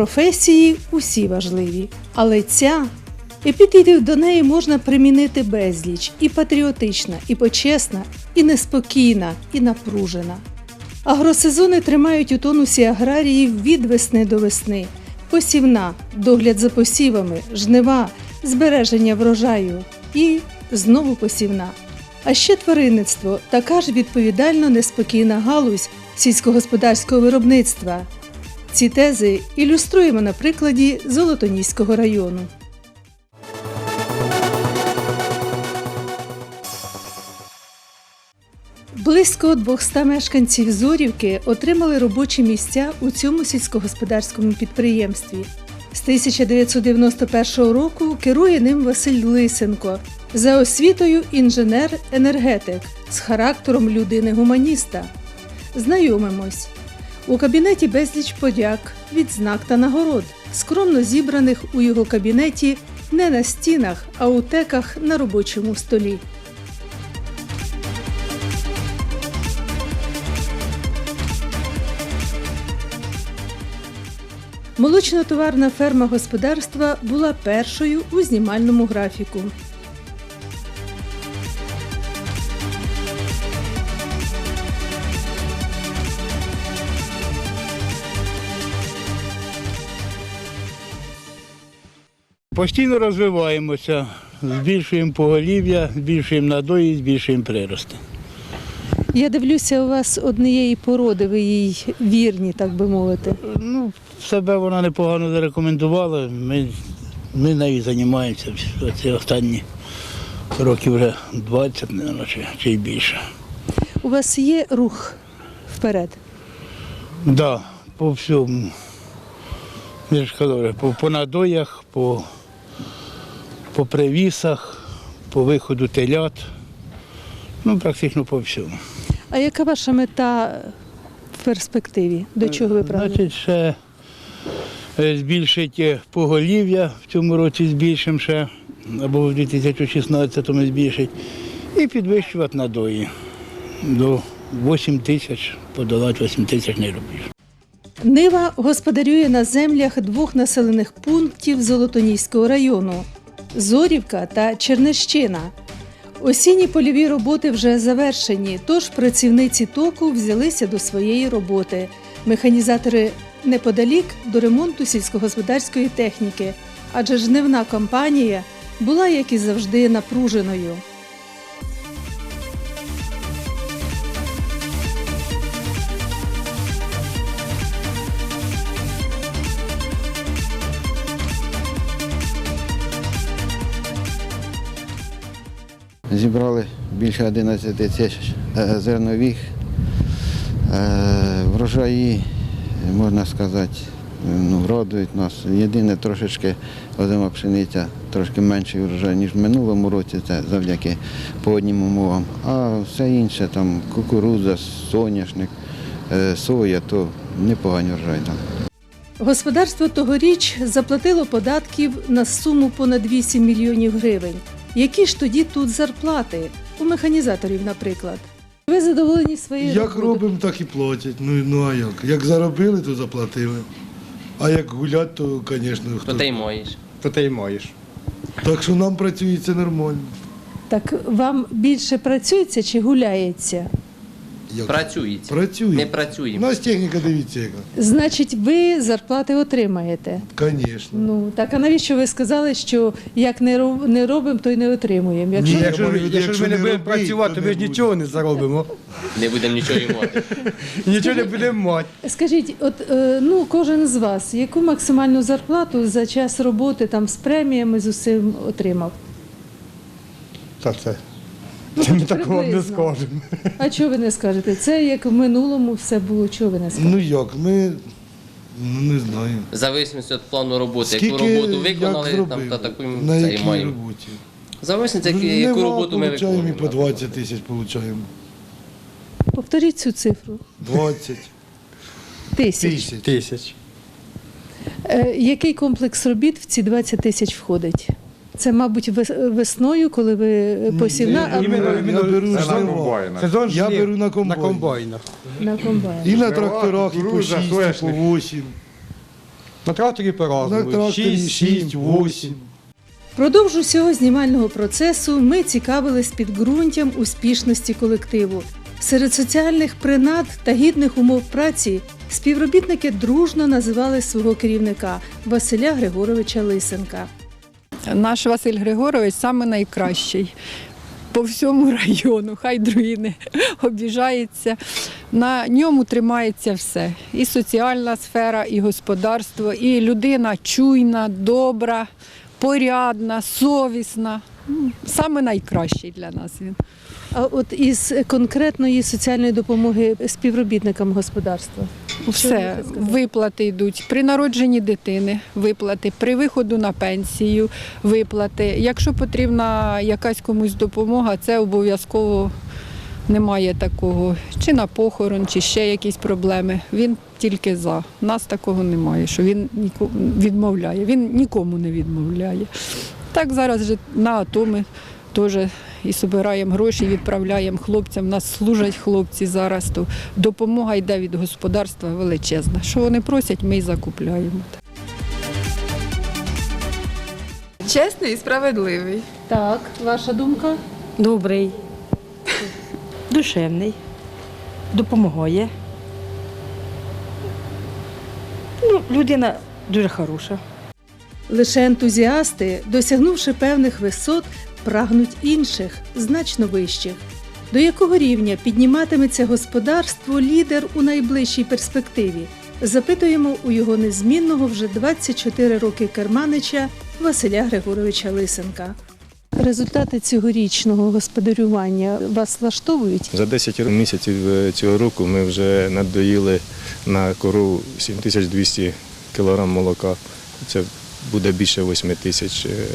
Професії усі важливі, але ця епітетів до неї можна примінити безліч і патріотична, і почесна, і неспокійна, і напружена. Агросезони тримають у тонусі аграріїв від весни до весни. Посівна, догляд за посівами, жнива, збереження врожаю і знову посівна. А ще тваринництво така ж відповідально неспокійна галузь сільськогосподарського виробництва. Ці тези ілюструємо на прикладі Золотоніського району. Близько 200 мешканців Зорівки отримали робочі місця у цьому сільськогосподарському підприємстві. З 1991 року керує ним Василь Лисенко. За освітою інженер-енергетик з характером людини-гуманіста. Знайомимось. У кабінеті безліч подяк, відзнак та нагород, скромно зібраних у його кабінеті не на стінах, а у теках на робочому столі. Молочно-товарна ферма господарства була першою у знімальному графіку. Постійно розвиваємося, збільшуємо поголів'я, збільшуємо надої, збільшуємо прирости. Я дивлюся, у вас однієї породи, ви їй вірні, так би мовити. Ну, себе вона непогано зарекомендувала. Ми, ми нею займаємося ці останні років вже 20, мабуть, чи, чи більше. У вас є рух вперед. Так, да, по всьому. Я ж кажу, по, по надоях, по, по привісах, по виходу телят. Ну, практично по всьому. А яка ваша мета в перспективі? До чого ви прагнете? Значить, ще е, збільшити поголів'я в цьому році збільшимо ще, або в 2016-му збільшить, і підвищувати надої до 8 тисяч, подолати 8 тисяч не рубіж. Нива господарює на землях двох населених пунктів Золотоніського району Зорівка та Чернещина. Осінні польові роботи вже завершені, тож працівниці току взялися до своєї роботи. Механізатори неподалік до ремонту сільськогосподарської техніки, адже жнивна кампанія була, як і завжди, напруженою. Зібрали більше 11 тисяч е, зернових. Е, Врожаї, можна сказати, ну, радують нас. Єдине трошечки озима пшениця, трошки менший врожай, ніж в минулому році, це завдяки погоднім умовам. А все інше, там кукурудза, соняшник, е, соя, то непогані врожай там. Господарство тогоріч заплатило податків на суму понад 8 мільйонів гривень. Які ж тоді тут зарплати? У механізаторів, наприклад. Ви задоволені своєю Як роботою? робимо, так і платять. Ну, ну а як? Як заробили, то заплатили. А як гулять, то, звісно, То хто. ти й моїш. то ти й моїш. Так що нам працюється нормально. Так вам більше працюється чи гуляється? Як? Працюється. Працює. Не У працюємо. нас техніка, дивіться, яка. Значить, ви зарплати отримаєте. Звісно. Ну так а навіщо ви сказали, що як не роб- не робимо, то й не отримуємо? Якщо Ні. Якщо, ж- маю якщо ж ми не не будемо робити, працювати, то то не ми ж буде. нічого не заробимо. Не будемо нічого мати. Нічого не будемо мати. Скажіть, от е, ну кожен з вас, яку максимальну зарплату за час роботи там з преміями з усім отримав? Та це. Це ми такого не приблизно. скажемо. А чого ви не скажете? Це як в минулому все було, чого ви не скажете? Ну як, ми ну не знаю. В зависимості від плану роботи. Яку роботу як виконали, там, та таку на це і якій маємо. роботі? В зависимості, Ну, яку нема, роботу ми получаємо і по 20 тисяч получаємо. Повторіть цю цифру. 20 Тисяч. тисяч. Тисяч. Е, який комплекс робіт в ці 20 тисяч входить? Це, мабуть, весною, коли ви посівна, а Іменно- Я іменно беру сезон- жнива. Сезон Я беру на На комбайнах. на комбайн. І на тракторах, і по кукурудза, 6, по соняшник. 8. На тракторі по-разному. тракторі 6, 7, 8. Впродовж усього знімального процесу ми цікавились підґрунтям успішності колективу. Серед соціальних принад та гідних умов праці співробітники дружно називали свого керівника Василя Григоровича Лисенка. Наш Василь Григорович саме найкращий по всьому району, хай другі не обіжаються. На ньому тримається все. І соціальна сфера, і господарство, і людина чуйна, добра, порядна, совісна. Саме найкращий для нас він. А от із конкретної соціальної допомоги співробітникам господарства Все, виплати йдуть при народженні дитини, виплати, при виходу на пенсію, виплати. Якщо потрібна якась комусь допомога, це обов'язково немає такого. Чи на похорон, чи ще якісь проблеми. Він тільки за. У нас такого немає, що він відмовляє. Він нікому не відмовляє. Так зараз же на атоми теж і збираємо гроші, відправляємо хлопцям. У нас служать хлопці зараз, то допомога йде від господарства величезна. Що вони просять, ми й закупляємо. Чесний і справедливий. Так, ваша думка? Добрий, душевний, допомагає. Ну, людина дуже хороша. Лише ентузіасти, досягнувши певних висот, прагнуть інших, значно вищих. До якого рівня підніматиметься господарство лідер у найближчій перспективі? Запитуємо у його незмінного вже 24 роки керманича Василя Григоровича Лисенка. Результати цьогорічного господарювання вас влаштовують? За 10 місяців е, цього року ми вже надоїли на корову 7200 кг молока. Це буде більше 8 тисяч. Е,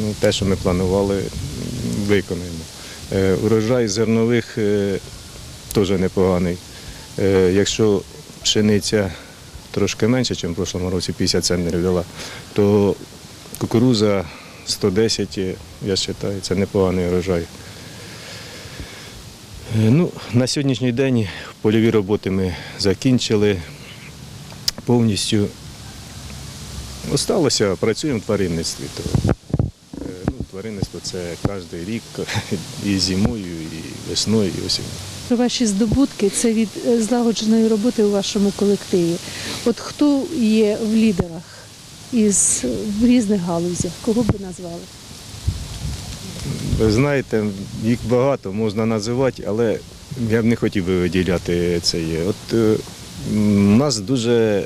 Ну, те, що ми планували, виконаємо. Е, Урожай зернових е, теж непоганий. Якщо пшениця трошки менше, ніж в прошлому році 50 центнерів дала, то кукуруза 110, я вважаю, це непоганий урожай. Ну, на сьогоднішній день польові роботи ми закінчили повністю. Осталося, працюємо в тваринництві. Е, ну, тваринництво це кожен рік і зимою, і весною, і. Про ваші здобутки це від е, злагодженої роботи у вашому колективі. От хто є в лідерах із в різних галузях? Кого б ви назвали? Ви знаєте, їх багато можна називати, але я б не хотів би виділяти це. От е, у нас дуже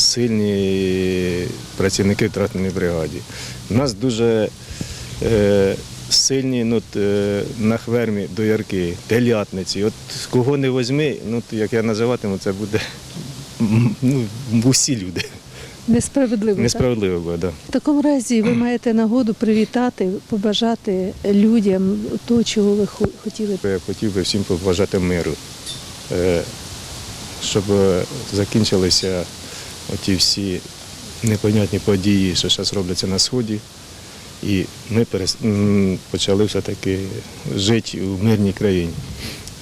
сильні працівники в тракторній бригаді. У нас дуже е, сильні ну, е, на хвермі доярки, телятниці. От кого не возьми, ну, як я називатиму, це буде ну, усі люди. Несправедливо. так? Несправедливо буде. Да. В такому разі ви маєте нагоду привітати, побажати людям того, чого ви хотіли. Я хотів би всім побажати миру, е, щоб е, закінчилися оті всі непонятні події, що зараз робляться на Сході. І ми почали все-таки жити у мирній країні.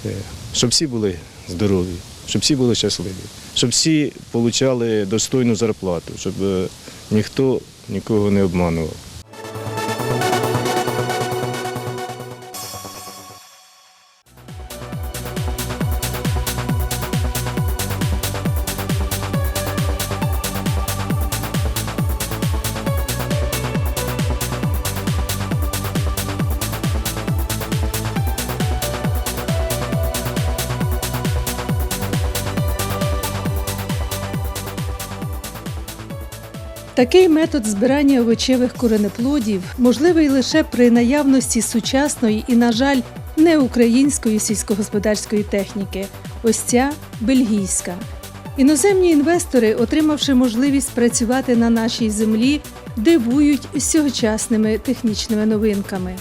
Е, Щоб всі були здорові, щоб всі були щасливі, щоб всі отримали достойну зарплату, щоб е, ніхто нікого не обманував. Такий метод збирання овочевих коренеплодів можливий лише при наявності сучасної і, на жаль, не української сільськогосподарської техніки. Ось ця бельгійська. Іноземні інвестори, отримавши можливість працювати на нашій землі, дивують сьогочасними технічними новинками.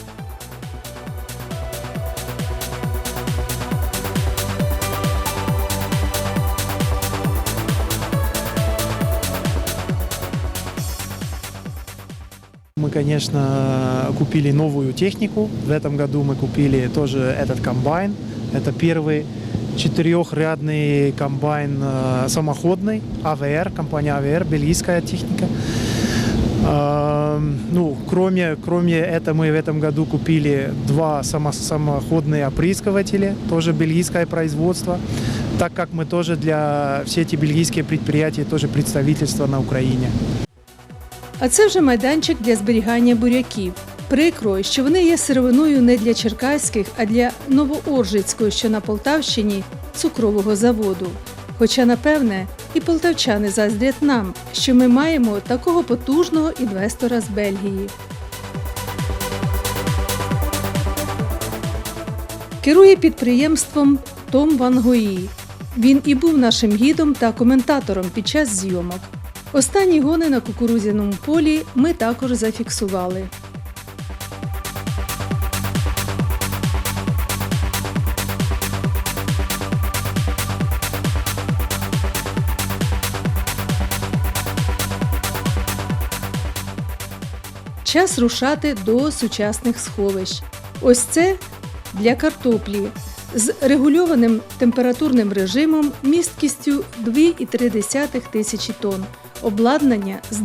Конечно, купили новую технику. В этом году мы купили тоже этот комбайн. Это первый четырехрядный комбайн э, самоходный, АВР, компания АВР, бельгийская техника. Э, Ну, кроме, кроме этого, мы в этом году купили два само- самоходные опрыскивателя, тоже бельгийское производство, так как мы тоже для все эти бельгийские предприятия тоже представительство на Украине. А це вже майданчик для зберігання буряків. Прикро, що вони є сировиною не для черкаських, а для Новооржицького, що на Полтавщині, цукрового заводу. Хоча, напевне, і полтавчани заздрять нам, що ми маємо такого потужного інвестора з Бельгії. Керує підприємством Том Ван Гої. Він і був нашим гідом та коментатором під час зйомок. Останні гони на кукурудзяному полі ми також зафіксували. Час рушати до сучасних сховищ. Ось це для картоплі з регульованим температурним режимом місткістю 2,3 тисячі тонн. Обладнання з.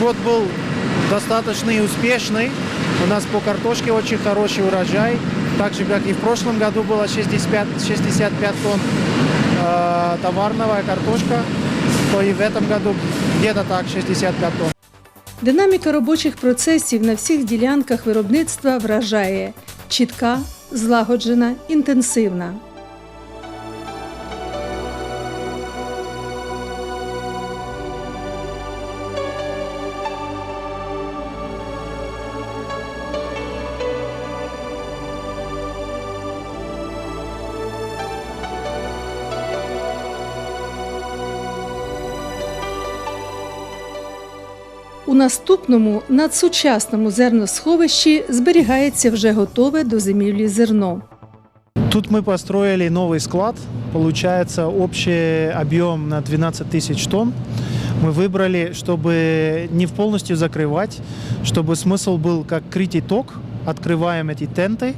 Год был достаточно и успешный. У нас по картошке очень хороший урожай. Так же, как и в прошлом году было 65, 65 тонн э, товарная картошка, то и в этом году где-то так 65 тонн. Динаміка робочих процесів на всіх ділянках виробництва вражає чітка, злагоджена, інтенсивна. У наступному надсучасному зерносховищі зберігається вже готове до зимівлі зерно. Тут мы построили новый склад. Получается общий объем на 12 тысяч тонн. Мы выбрали, чтобы не полностью закрывать, чтобы смысл был как крытий ток. Открываем эти тенты.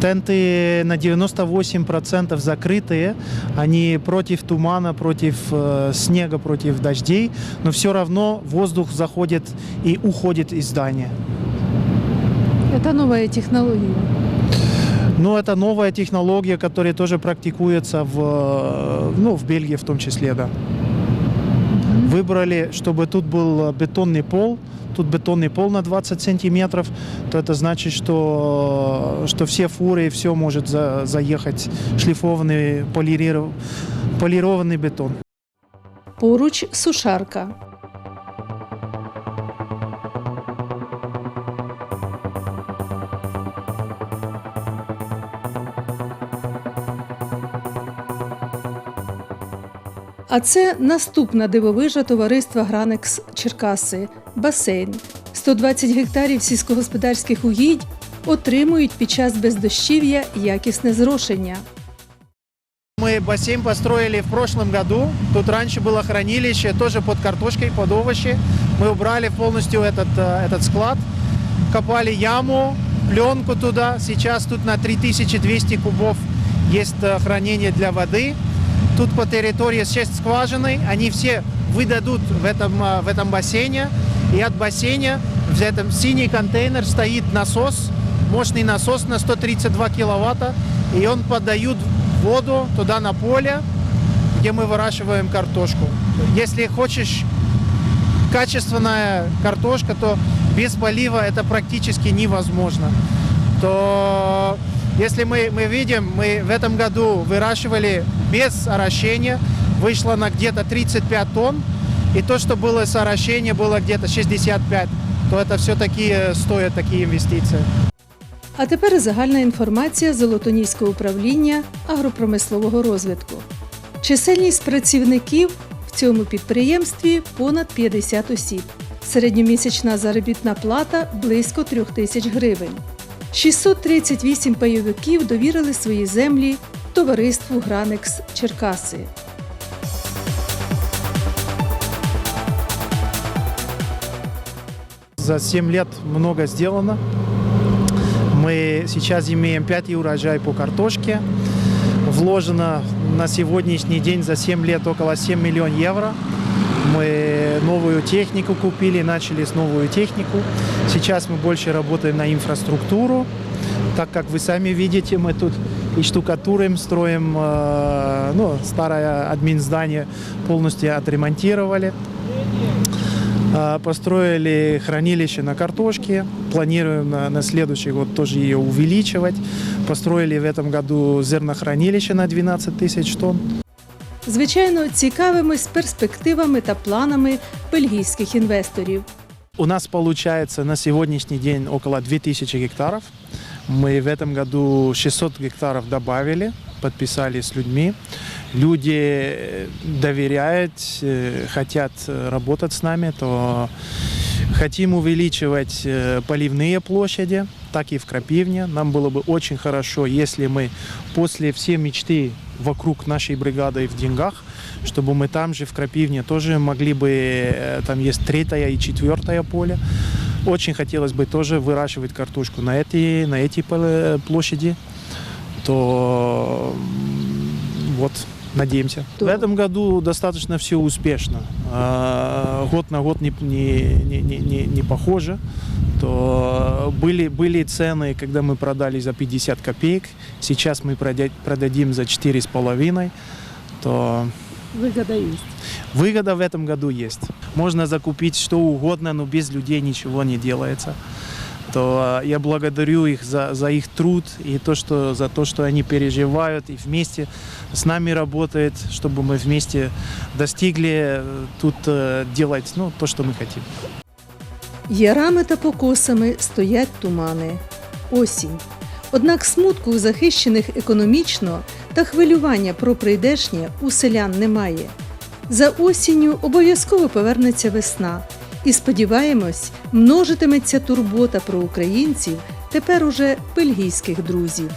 Тенты на 98% закрытые. Они против тумана, против э, снега, против дождей. Но все равно воздух заходит и уходит из здания. Це нова технологія. Ну, это новая технология, которая тоже практикуется в, э, ну, в Бельгии в том числе, да. Выбрали, чтобы тут был бетонный пол, тут бетонный пол на 20 сантиметров, то это значит, что, что все фуры и все может за- заехать шлифованный, полириров- полированный бетон. Поруч сушарка. А це наступна дивовижа товариства Гранекс Черкаси басейн. 120 гектарів сільськогосподарських угідь отримують під час бездощів'я якісне зрошення. Мы бассейн построили в прошлом году. Тут раньше было хранилище, тоже под картошкой, под овощи. Мы убрали полностью этот, э, этот склад, копали яму, пленку туда. Сейчас тут на 3200 кубов есть э, хранение для воды. Тут по территории 6 скважины. Они все выдадут в этом, э, в этом бассейне. И от бассейна в этом синий контейнер стоит насос, мощный насос на 132 киловатта. И он подает воду туда на поле, где мы выращиваем картошку. Если хочешь качественная картошка, то без полива это практически невозможно. То если мы, мы видим, мы в этом году выращивали без орощения, вышло на где-то 35 тонн, и то, что было с орощения, было где-то 65, то это все-таки стоит такие инвестиции. А тепер загальна інформація Золотоніського управління агропромислового розвитку. Чисельність працівників в цьому підприємстві понад 50 осіб. Середньомісячна заробітна плата близько 3 тисяч гривень. 638 пайовиків довірили свої землі товариству Гранекс Черкаси. За 7 лет много сделано. Мы сейчас имеем пятый урожай по картошке. Вложено на сегодняшний день за 7 лет около 7 миллионов евро. Мы новую технику купили, начали с новую технику. Сейчас мы больше работаем на инфраструктуру. Так как вы сами видите, мы тут и штукатурим, строим, э, ну, старое админ здание полностью отремонтировали. А, Построили хранилище на картошке, планируем на, на следующий год тоже ее увеличивать. Построили в этом году зернохранилище на 12 тысяч тонн. Звичайно, цікавимось перспективами та планами бельгійських інвесторів. У нас получается на сегодняшний день около 2000 гектаров. Мы в этом году 600 гектаров добавили, подписали с людьми. Люди э, доверяют, э, хотят э, работать с нами, то хотим увеличивать э, поливные площади, так и в Крапивне. Нам было бы очень хорошо, если мы после всей мечты вокруг нашей бригады в деньгах, чтобы мы там же в Крапивне тоже могли бы, э, там есть третье и четвертое поле. Очень хотелось бы тоже выращивать картошку на эти, на эти пол- площади. То м, вот, надеемся. В этом году достаточно все успешно. А, Год на год не, не, не, не, не- похоже. То были, были цены, когда мы продали за 50 копеек. Сейчас мы продадим за 4,5. То Вигода є. Выгода в этом году есть. Можно закупить что угодно, но без людей ничего не делается. То э, я благодарю их за, за их труд и то, что, за то, что они переживают и вместе с нами работают, чтобы мы вместе достигли э, тут э, делать ну, то, что мы хотим. Ярами та покосами стоять тумани. Осінь. Однак смутку у захищених економічно та хвилювання про прийдешнє у селян немає. За осінню обов'язково повернеться весна, і сподіваємось, множитиметься турбота про українців, тепер уже бельгійських друзів.